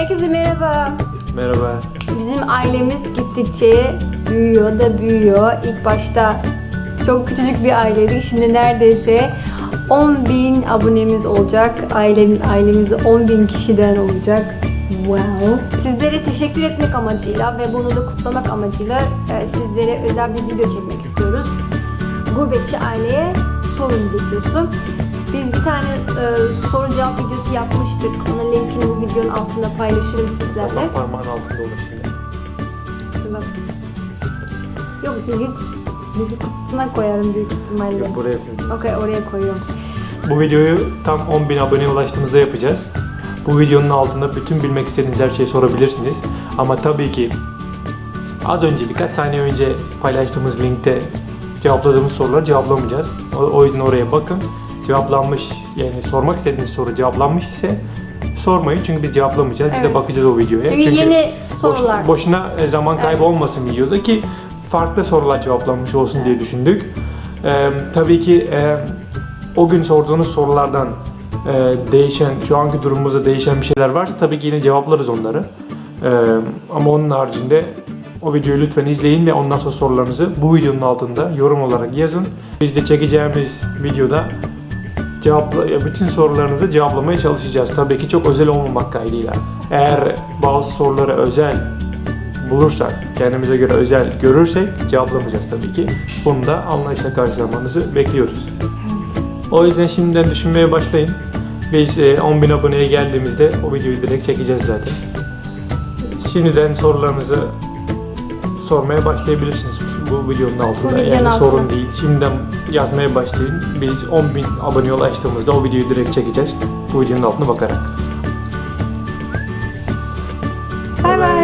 Herkese merhaba. Merhaba. Bizim ailemiz gittikçe büyüyor da büyüyor. İlk başta çok küçücük bir aileydik. Şimdi neredeyse 10 bin abonemiz olacak. Ailem, ailemiz 10 bin kişiden olacak. Wow. Sizlere teşekkür etmek amacıyla ve bunu da kutlamak amacıyla e, sizlere özel bir video çekmek istiyoruz. Gurbetçi aileye sorun videosu. Biz bir tane e, soru cevap videosu yapmıştık. Onun linkini bu videonun altında paylaşırım sizlerle. Tamam, parmağın altında olur şimdi. Şurada. Yok bilgi, bilgi kutusuna koyarım büyük ihtimalle. Yok, buraya koyayım. Okey oraya koyuyorum. Bu videoyu tam 10.000 aboneye ulaştığımızda yapacağız. Bu videonun altında bütün bilmek istediğiniz her şeyi sorabilirsiniz. Ama tabii ki az önce birkaç saniye önce paylaştığımız linkte cevapladığımız soruları cevaplamayacağız. O, o yüzden oraya bakın. Cevaplanmış yani sormak istediğiniz soru cevaplanmış ise sormayın çünkü biz cevaplamayacağız. Biz Evet. de bakacağız o videoya. Çünkü yeni boş- sorular. boşuna e, zaman kaybı Evet. olmasın videoda ki farklı sorular cevaplanmış olsun diye düşündük. Ee, tabii ki e, o gün sorduğunuz sorulardan e, değişen, şu anki durumumuzda değişen bir şeyler varsa tabii ki yine cevaplarız onları. Ee, ama onun haricinde o videoyu lütfen izleyin ve ondan sonra sorularınızı bu videonun altında yorum olarak yazın. Biz de çekeceğimiz videoda cevapla, bütün sorularınızı cevaplamaya çalışacağız. Tabii ki çok özel olmamak kaydıyla. Eğer bazı soruları özel bulursak, kendimize göre özel görürsek cevaplamayacağız tabii ki. Bunu da anlayışla karşılamanızı bekliyoruz. O yüzden şimdiden düşünmeye başlayın. Biz e, 10.000 aboneye geldiğimizde o videoyu direkt çekeceğiz zaten. Şimdiden sorularınızı sormaya başlayabilirsiniz bu videonun altında. videonun yani sorun değil. Şimdiden yazmaya başlayın. Biz 10.000 aboneye ulaştığımızda o videoyu direkt çekeceğiz. Bu videonun altına bakarak. Bye bye.